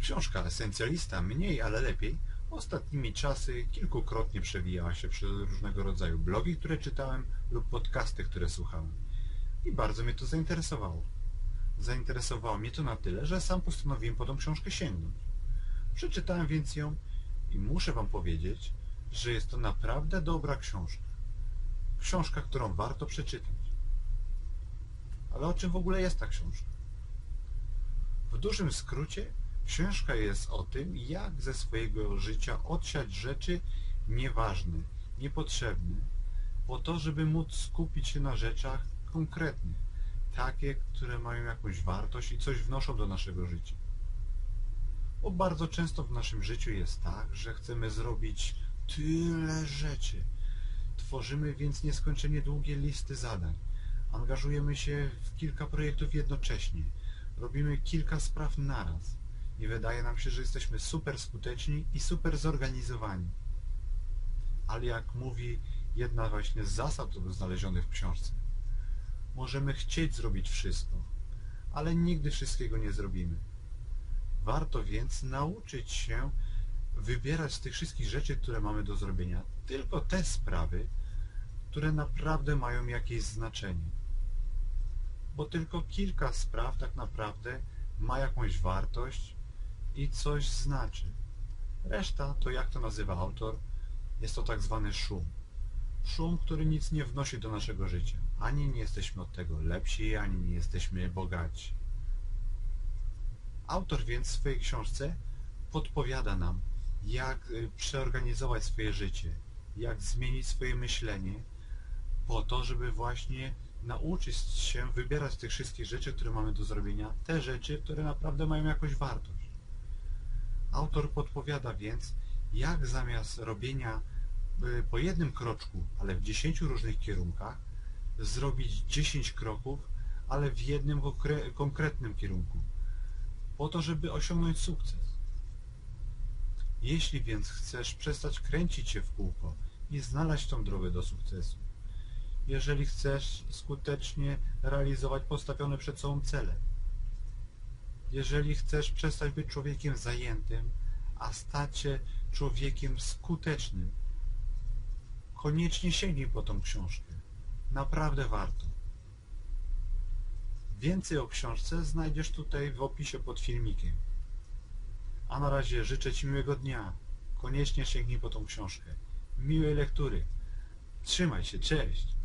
Książka Esencjalista mniej, ale lepiej ostatnimi czasy kilkukrotnie przewijała się przez różnego rodzaju blogi, które czytałem lub podcasty, które słuchałem. I bardzo mnie to zainteresowało. Zainteresowało mnie to na tyle, że sam postanowiłem po tą książkę sięgnąć. Przeczytałem więc ją i muszę wam powiedzieć, że jest to naprawdę dobra książka. Książka, którą warto przeczytać. Ale o czym w ogóle jest ta książka? W dużym skrócie książka jest o tym, jak ze swojego życia odsiać rzeczy nieważne, niepotrzebne, po to, żeby móc skupić się na rzeczach konkretnych, takie, które mają jakąś wartość i coś wnoszą do naszego życia. Bo bardzo często w naszym życiu jest tak, że chcemy zrobić tyle rzeczy. Tworzymy więc nieskończenie długie listy zadań. Angażujemy się w kilka projektów jednocześnie. Robimy kilka spraw naraz. I wydaje nam się, że jesteśmy super skuteczni i super zorganizowani. Ale jak mówi jedna właśnie z zasad znalezionych w książce, możemy chcieć zrobić wszystko, ale nigdy wszystkiego nie zrobimy. Warto więc nauczyć się wybierać z tych wszystkich rzeczy, które mamy do zrobienia, tylko te sprawy, które naprawdę mają jakieś znaczenie. Bo tylko kilka spraw tak naprawdę ma jakąś wartość i coś znaczy. Reszta to, jak to nazywa autor, jest to tak zwany szum. Szum, który nic nie wnosi do naszego życia. Ani nie jesteśmy od tego lepsi, ani nie jesteśmy bogaci. Autor więc w swojej książce podpowiada nam, jak y, przeorganizować swoje życie, jak zmienić swoje myślenie, po to, żeby właśnie nauczyć się wybierać z tych wszystkich rzeczy, które mamy do zrobienia, te rzeczy, które naprawdę mają jakąś wartość. Autor podpowiada więc, jak zamiast robienia y, po jednym kroczku, ale w dziesięciu różnych kierunkach, zrobić dziesięć kroków, ale w jednym konkretnym kierunku, po to, żeby osiągnąć sukces. Jeśli więc chcesz przestać kręcić się w kółko i znaleźć tą drogę do sukcesu, jeżeli chcesz skutecznie realizować postawione przed sobą cele, jeżeli chcesz przestać być człowiekiem zajętym, a stać się człowiekiem skutecznym, koniecznie sięgnij po tą książkę. Naprawdę warto. Więcej o książce znajdziesz tutaj w opisie pod filmikiem. A na razie życzę Ci miłego dnia. Koniecznie sięgnij po tą książkę. Miłej lektury. Trzymaj się, cześć.